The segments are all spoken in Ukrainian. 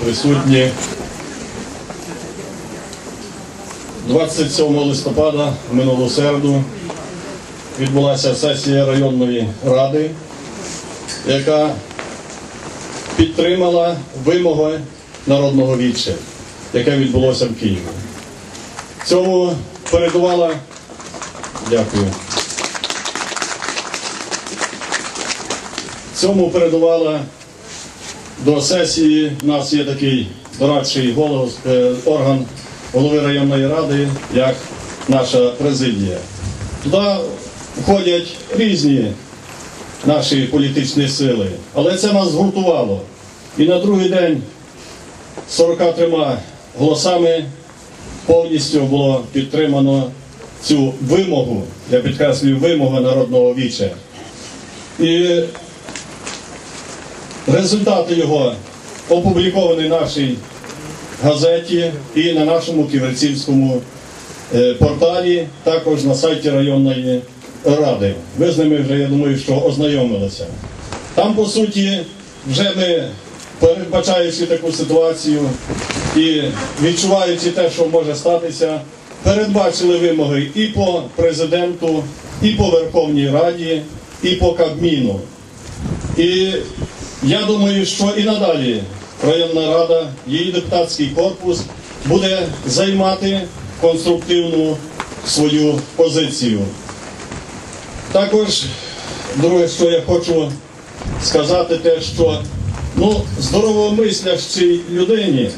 Присутні 27 листопада минулу середу відбулася сесія районної ради, яка підтримала вимоги народного віччя, яке відбулося в Києві. Цьому передувала дякую. Цьому передувала до сесії у нас є такий дорадчий голос, е, орган голови районної ради, як наша президія. Туди входять різні наші політичні сили, але це нас згуртувало. І на другий день 43 голосами повністю було підтримано цю вимогу, я підкреслюю, вимогу народного віча. І Результати його опубліковані в нашій газеті і на нашому ківерцівському е, порталі, також на сайті районної ради. Ви з ними вже, я думаю, що ознайомилися. Там, по суті, вже ми, передбачаючи таку ситуацію і відчуваючи те, що може статися, передбачили вимоги і по президенту, і по Верховній Раді, і по Кабміну. І я думаю, що і надалі районна рада, її депутатський корпус буде займати конструктивну свою позицію. Також, друге, що я хочу сказати, те, що ну, здоровомислящій людині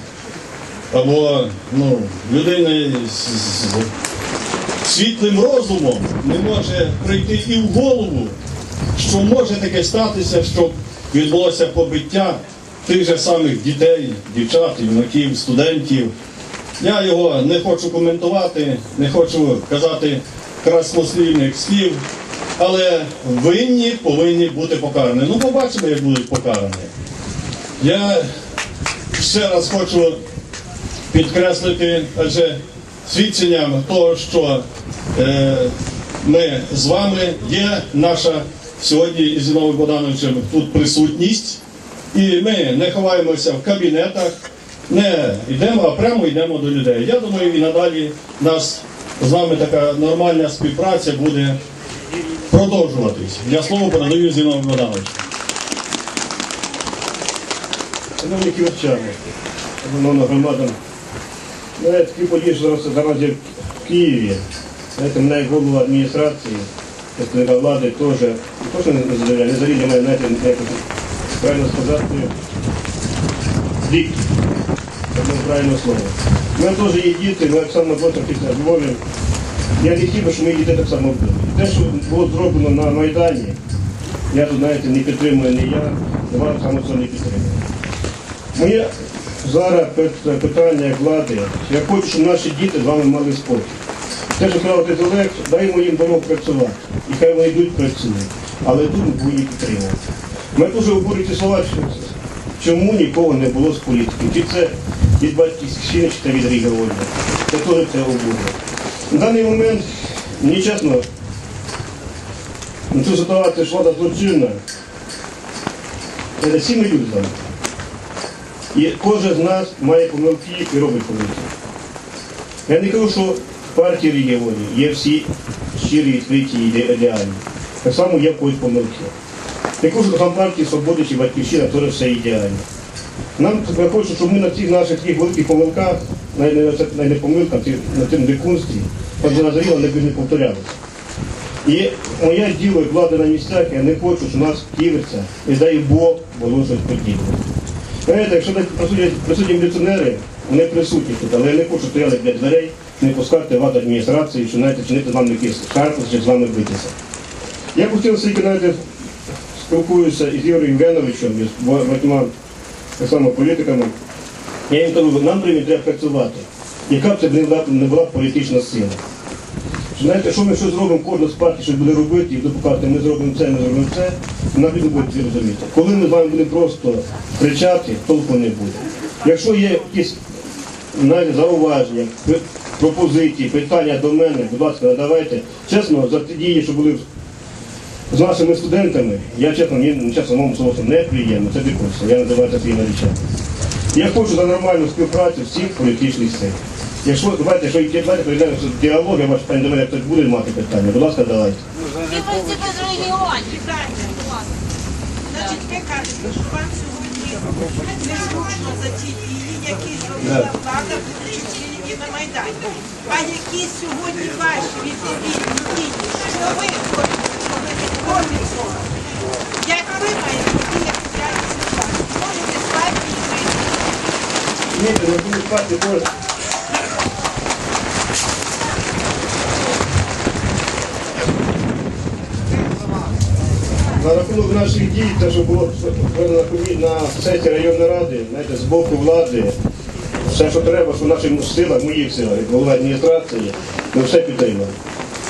або ну, людини з, світлим розумом не може прийти і в голову, що може таке статися, щоб відбулося побиття тих же самих дітей, дівчат, юнаків, студентів. Я його не хочу коментувати, не хочу казати краснослівних слів, але винні повинні бути покарані. Ну, побачимо, як будуть покарані. Я ще раз хочу підкреслити, адже свідченням того, що е, ми з вами є наша сьогодні із Зіновим Богдановичем тут присутність, і ми не ховаємося в кабінетах, не йдемо, а прямо йдемо до людей. Я думаю, і надалі нас з вами така нормальна співпраця буде продовжуватись. Я слово передаю Зінову Богдановичу. Шановні ківерчани, шановна громада, ну, я такий подій, що зараз наразі в Києві. Знаєте, мене голова адміністрації, представника влади теж, теж не задовольняє, не завідує мене, знаєте, як це правильно сказати, дикт. Це правильне слово. У мене теж є діти, ми так само просто після Львові. Я не хотів щоб мої діти так само були. Те, що було зроблено на Майдані, я тут, знаєте, не підтримую не я, і влада саме цього не підтримує. Моє зараз питання влади, я хочу, щоб наші діти з вами мали спокій. Те, що сказав ти Олег, даємо їм дорогу працювати. І хай вони йдуть працюють. Але ми повинні підтримувати. Ми дуже обурюють слова, що чому нікого не було з політики. Чи це від батьківщини, чи це від регіонів. Це теж це обурює. На даний момент, мені чесно, на цю ситуацію влада злочинна. Це всі з. І кожен з нас має помилки і робить помилки. Я не кажу, що партії регіонів є всі щирі, відкриті і іде- ідеальні. Так само є в когось помилки. Кажу, там партії Свободи чи Батьківщина теж все ідеально. Нам я хочу, щоб ми на цих наших таких великих помилках, навіть не, помилках, на цьому дикунстві, от назріло, не, не повторялося. І моє діло як влада на місцях, я не хочу, щоб нас ківерця, не дай Бог, було щось подібне. Знаєте, якщо присутні міліціонери, вони присутні тут, але я не хочу стояти для дверей, не пускати владу адміністрації, що знаєте, чинити з нами якісь шарпус, чи з вами битися. Я постійно скільки, знаєте, спілкуюся із Юрієм Євгеновичем, із багатьма так само політиками. Я їм кажу, нам треба треба працювати. Яка б це не була, не була політична сила. Що, Знаєте, що ми щось зробимо, кожна з партій щось буде робити, і буде показати, ми зробимо це, ми зробимо це, нам люди будуть розуміти. Коли ми з вами будемо просто кричати, толку не буде. Якщо є якісь знаєте, зауваження, пропозиції, питання до мене, будь ласка, надавайте. Чесно, за ті дії, що були з нашими студентами, я чесно, мені чесно, моєму слову неприємно, це дикунство, я називаю це своїми речами. Я хочу за нормальну співпрацю всіх політичних сил. Якщо давайте, що давайте прийдемо до діалогу, я ваш пані до мене хтось буде мати питання. Будь ласка, давайте. Виборці без регіонів. Значить, ви кажете, що вам сьогодні не зручно за ті дії, які зробила влада, будучи на Майдані. А які сьогодні ваші відповідні дії? Що ви хочете зробити кожен цього? Як ви маєте діяти в? Можете спати і. Ні, не буду спати, кожен. На рахунок наших дій, те, що було на сесії районної ради, знаєте, з боку влади, все, що треба, що в наших силах, моїх силах, як голова адміністрації, ми все підтримали.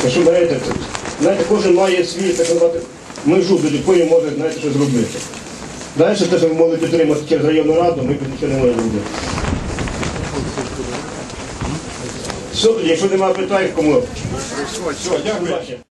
Якщо берете, знаєте, кожен має свій, так сказати, межу, до якої може, знаєте, що зробити. Далі те, що ви могли підтримати через районну раду, ми тут нічого не можемо робити. Все, якщо немає питань, кому? Все, дякую.